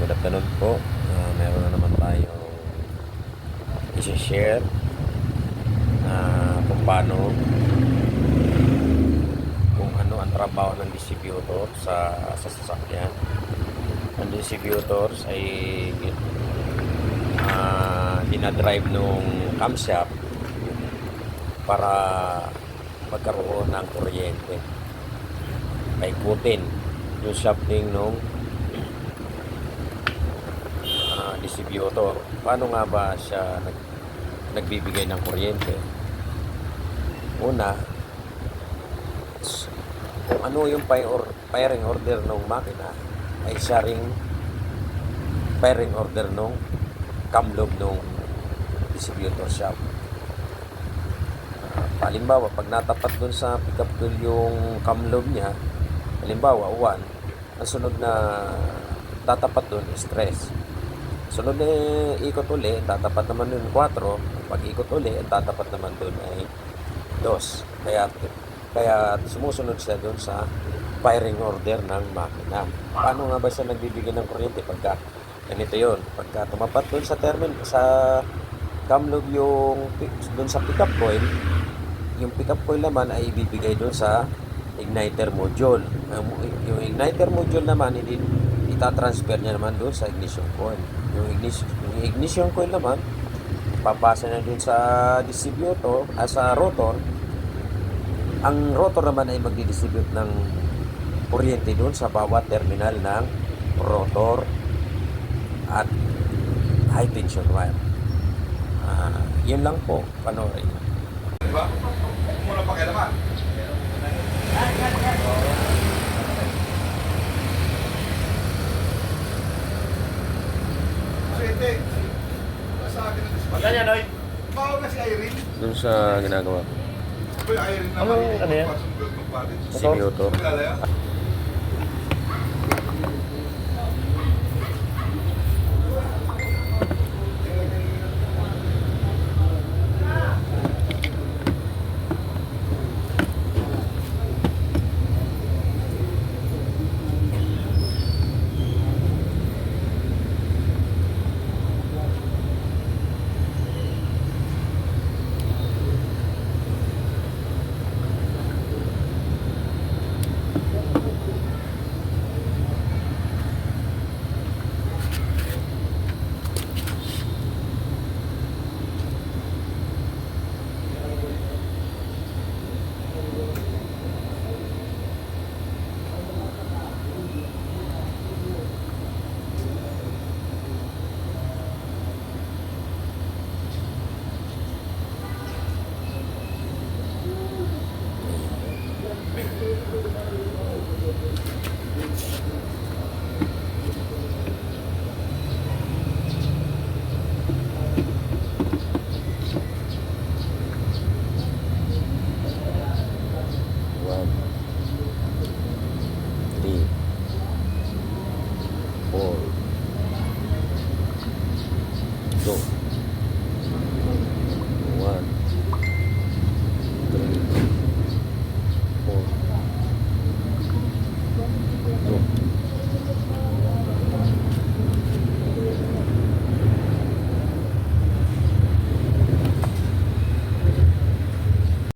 good afternoon po. Ah, meron na naman tayong isi-share na kung paano kung ano ang trabaho ng distributor sa, sa sasakyan. Ang distributors ay ah, dinadrive nung camshaft para magkaroon ng kuryente. Paikutin yung shafting nung ah, distributor. Paano nga ba siya nag, nagbibigay ng kuryente? Una, kung ano yung firing order ng makina ay siya ring firing order nung kamlog nung distributor shop. Ah, halimbawa, pag natapat dun sa pickup tool yung kamlog niya, halimbawa, 1, ang sunod na tatapat dun is stress. Sunod na ikot uli, tatapat naman dun 4. Pag ikot uli, ang tatapat naman dun ay 2. Kaya, kaya sumusunod siya dun sa firing order ng makina. Paano nga ba siya nagbibigay ng kuryente pagka ganito yon Pagka tumapat dun sa termin, sa camlog yung dun sa pickup coil, yung pickup coil naman ay ibibigay dun sa igniter module. Yung igniter module naman, itatransfer niya naman doon sa ignition coil. Yung ignition, yung ignition coil naman, papasa na doon sa distributor, ah, sa rotor. Ang rotor naman ay magdi-distribute ng kuryente doon sa bawat terminal ng rotor at high tension wire. Ah, yun lang po, panoorin. Diba? Huwag mo na Dispatch. Ganyan, Noy. Bawal na si Irene. Doon sa ginagawa. Uy, Irene naman. Ano, ano yan? Kilala yan? go.